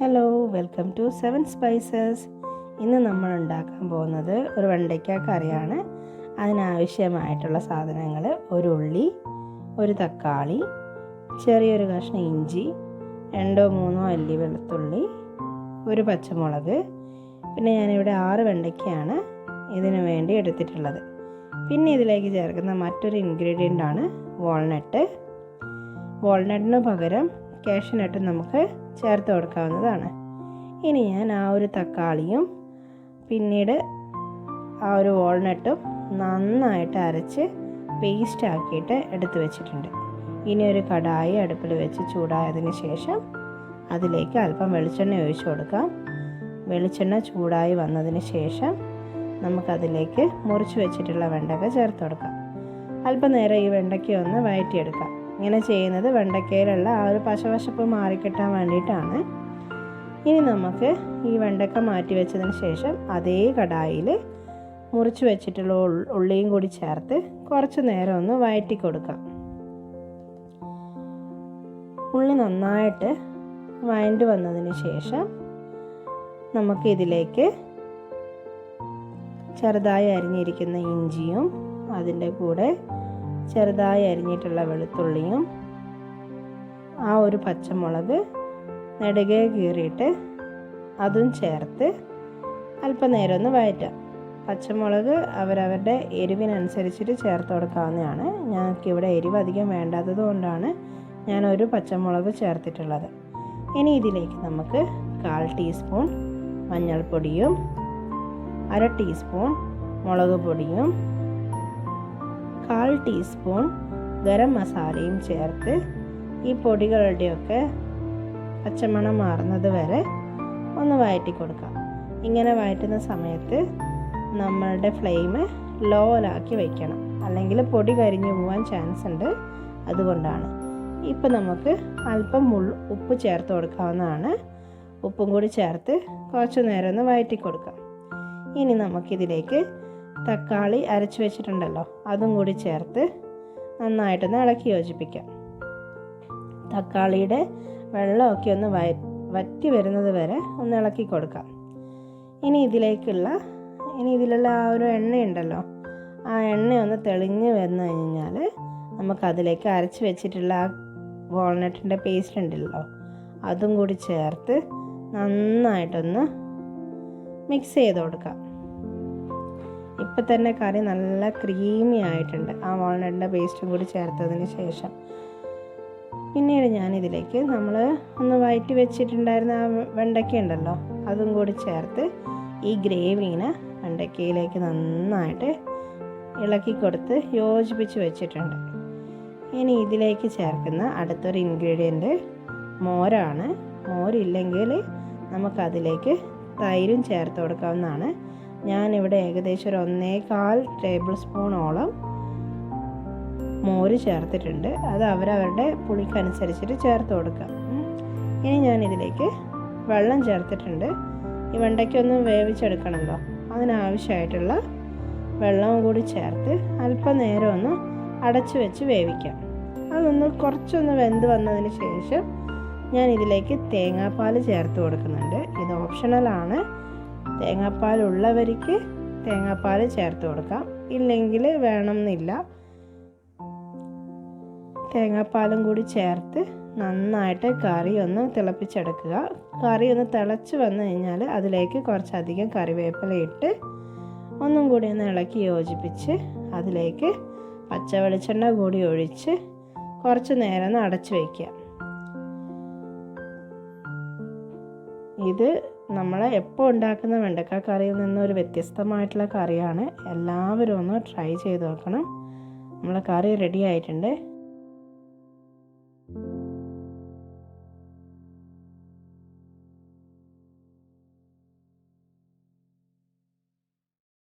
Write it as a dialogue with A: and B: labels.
A: Hello welcome to seven spices ഇന്ന് നമ്മൾ ഉണ്ടാക്കാൻ പോകുന്നത് ഒരു വെണ്ടയ്ക്ക കറിയാണ്. അതിനാവശ്യമായിട്ടുള്ള സാധനങ്ങൾ ഒരു ഉള്ളി ഒരു തക്കാളി ചെറിയൊരു കഷ്ണം ഇഞ്ചി രണ്ടോ മൂന്നോ അല്ലി വെളുത്തുള്ളി ഒരു പച്ചമുളക്. പിന്നെ ഞാനിവിടെ ആറ് വെണ്ടയ്ക്കയാണ് ഇതിനു വേണ്ടി എടുത്തിട്ടുള്ളത്. പിന്നെ ഇതിലേക്ക് ചേർക്കുന്ന മറ്റൊരു ഇൻഗ്രീഡിയന്റ് ആണ് വാൾനട്ട് വാൾനട്ടിന് പകരം കാഷ്യൂനട്ട് നമുക്ക് ചേർത്ത് കൊടുക്കാവുന്നതാണ്. ഇനി ഞാൻ ആ ഒരു തക്കാളിയും പിന്നീട് ആ ഒരു വാൾനട്ടും നന്നായിട്ട് അരച്ച് പേസ്റ്റ് ആക്കിയിട്ട് എടുത്തു വെച്ചിട്ടുണ്ട്. ഇനി ഒരു കടായി അടുപ്പിൽ വെച്ച് ചൂടായതിന് ശേഷം അതിലേക്ക് അല്പം വെളിച്ചെണ്ണ ഒഴിച്ചു കൊടുക്കാം. വെളിച്ചെണ്ണ ചൂടായി വന്നതിന് ശേഷം നമുക്കതിലേക്ക് മുറിച്ച് വെച്ചിട്ടുള്ള വെണ്ടക്ക ചേർത്ത് കൊടുക്കാം. അല്പനേരം ഈ വെണ്ടയ്ക്ക ഒന്ന് വഴറ്റിയെടുക്കാം ഇങ്ങനെ ചെയ്യുന്നത് വെണ്ടയ്ക്കയിലുള്ള ആ ഒരു പശവശപ്പ് മാറിക്കിട്ടാൻ വേണ്ടിയിട്ടാണ്. ഇനി നമുക്ക് ഈ വെണ്ടക്ക മാറ്റി വെച്ചതിന് ശേഷം അതേ കടായിൽ മുറിച്ച് വെച്ചിട്ടുള്ള ഉള്ളിയും കൂടി ചേർത്ത് കുറച്ച് നേരം ഒന്ന് വഴറ്റി കൊടുക്കാം. ഉള്ളി നന്നായിട്ട് വഴണ്ട് വന്നതിന് ശേഷം നമുക്ക് ഇതിലേക്ക് ചെറുതായി അരിഞ്ഞിരിക്കുന്ന ഇഞ്ചിയും അതിന്റെ കൂടെ ചെറുതായി അരിഞ്ഞിട്ടുള്ള വെളുത്തുള്ളിയും ആ ഒരു പച്ചമുളക് നെടുകെ കീറിയിട്ട് അതും ചേർത്ത് അല്പനേരം ഒന്ന് വഴറ്റാം പച്ചമുളക് അവരവരുടെ എരിവിനനുസരിച്ചിട്ട് ചേർത്ത് കൊടുക്കാവുന്നതാണ്. ഞങ്ങൾക്ക് ഇവിടെ എരിവ് അധികം വേണ്ടാത്തത് കൊണ്ടാണ് ഞാൻ ഒരു പച്ചമുളക് ചേർത്തിട്ടുള്ളത്. ഇനി ഇതിലേക്ക് നമുക്ക് കാൽ ടീസ്പൂൺ മഞ്ഞൾപ്പൊടിയും അര ടീസ്പൂൺ മുളക് പൊടിയും കാൽ ടീസ്പൂൺ ഗരം മസാലയും ചേർത്ത് ഈ പൊടികളുടെയൊക്കെ പച്ചമണം മാറുന്നത് വരെ ഒന്ന് വഴറ്റി കൊടുക്കാം. ഇങ്ങനെ വഴറ്റുന്ന സമയത്ത് നമ്മളുടെ ഫ്ലെയിം ലോലാക്കി വയ്ക്കണം അല്ലെങ്കിൽ പൊടി കരിഞ്ഞു പോകാൻ ചാൻസ് ഉണ്ട്. അതുകൊണ്ടാണ്. ഇപ്പം നമുക്ക് അല്പം മുൾ ഉപ്പ് ചേർത്ത് കൊടുക്കാവുന്നതാണ്. ഉപ്പും കൂടി ചേർത്ത് കുറച്ച് നേരം ഒന്ന് വഴറ്റി കൊടുക്കാം. ഇനി നമുക്കിതിലേക്ക് തക്കാളി അരച്ചു വെച്ചിട്ടുണ്ടല്ലോ അതും കൂടി ചേർത്ത് നന്നായിട്ടൊന്ന് ഇളക്കി യോജിപ്പിക്കാം. തക്കാളിയുടെ വെള്ളമൊക്കെ ഒന്ന് വയ വറ്റി വരുന്നത് വരെ ഒന്ന് ഇളക്കി കൊടുക്കാം. ഇനി ഇതിലേക്കുള്ള ഇനി ഇതിലുള്ള ആ ഒരു എണ്ണയുണ്ടല്ലോ ആ എണ്ണ ഒന്ന് തെളിഞ്ഞ് വന്നു കഴിഞ്ഞാൽ നമുക്കതിലേക്ക് അരച്ച് വെച്ചിട്ടുള്ള ആ വാൾനട്ടിന്റെ പേസ്റ്റ് ഉണ്ടല്ലോ അതും കൂടി ചേർത്ത് നന്നായിട്ടൊന്ന് മിക്സ് ചെയ്ത് കൊടുക്കാം. ഇപ്പം തന്നെ കറി നല്ല ക്രീമി ആയിട്ടുണ്ട്. ആ വാൾനട്ടിന്റെ പേസ്റ്റും കൂടി ചേർത്തതിന് ശേഷം. പിന്നീട് ഞാനിതിലേക്ക് നമ്മൾ ഒന്ന് വയറ്റി വെച്ചിട്ടുണ്ടായിരുന്ന ആ വെണ്ടയ്ക്ക ഉണ്ടല്ലോ അതും കൂടി ചേർത്ത് ഈ ഗ്രേവീനെ വെണ്ടയ്ക്കയിലേക്ക് നന്നായിട്ട് ഇളക്കി കൊടുത്ത് യോജിപ്പിച്ച് വെച്ചിട്ടുണ്ട്. ഇനി ഇതിലേക്ക് ചേർക്കുന്ന അടുത്തൊരു ഇൻഗ്രീഡിയന്റ് മോരാണ്. മോരില്ലെങ്കിൽ നമുക്കതിലേക്ക് തൈരും ചേർത്ത് കൊടുക്കാവുന്നതാണ്. ഞാനിവിടെ ഏകദേശം ഒരു ഒന്നേകാൽ ടേബിൾ സ്പൂണോളം മോര് ചേർത്തിട്ടുണ്ട്. അത് അവരവരുടെ പുളിക്കനുസരിച്ചിട്ട് ചേർത്ത് കൊടുക്കാം. ഇനി ഞാനിതിലേക്ക് വെള്ളം ചേർത്തിട്ടുണ്ട്. ഈ വെണ്ടയ്ക്കൊന്ന് വേവിച്ചെടുക്കണമല്ലോ അതിനാവശ്യമായിട്ടുള്ള വെള്ളവും കൂടി ചേർത്ത് അല്പനേരം ഒന്ന് അടച്ചു വെച്ച് വേവിക്കാം. അതൊന്ന് കുറച്ചൊന്ന് വെന്ത് വന്നതിന് ശേഷം ഞാൻ ഇതിലേക്ക് തേങ്ങാപ്പാൽ ചേർത്ത് കൊടുക്കുന്നുണ്ട്. ഇത് ഓപ്ഷണലാണ്. തേങ്ങാപ്പാൽ ഉള്ളവർക്ക് തേങ്ങാപ്പാൽ ചേർത്ത് കൊടുക്കാം. ഇല്ലെങ്കിൽ വേണമെന്നില്ല. തേങ്ങാപ്പാലും കൂടി ചേർത്ത് നന്നായിട്ട് കറി ഒന്ന് തിളപ്പിച്ചെടുക്കുക. കറി ഒന്ന് തിളച്ച് വന്നു കഴിഞ്ഞാൽ അതിലേക്ക് കുറച്ചധികം കറിവേപ്പില ഇട്ട് ഒന്നും കൂടി ഒന്ന് ഇളക്കി യോജിപ്പിച്ച് അതിലേക്ക് പച്ച വെളിച്ചെണ്ണ കൂടി ഒഴിച്ച് കുറച്ച് നേരം ഒന്ന് അടച്ചു വയ്ക്കുക. ഇത് നമ്മൾ എപ്പോൾ ഉണ്ടാക്കുന്ന വെണ്ടക്ക കറിയിൽ ഒരു വ്യത്യസ്തമായിട്ടുള്ള കറിയാണ്. എല്ലാവരും ഒന്ന് ട്രൈ ചെയ്ത് നോക്കണം. നമ്മളെ കറി റെഡി ആയിട്ടുണ്ട്.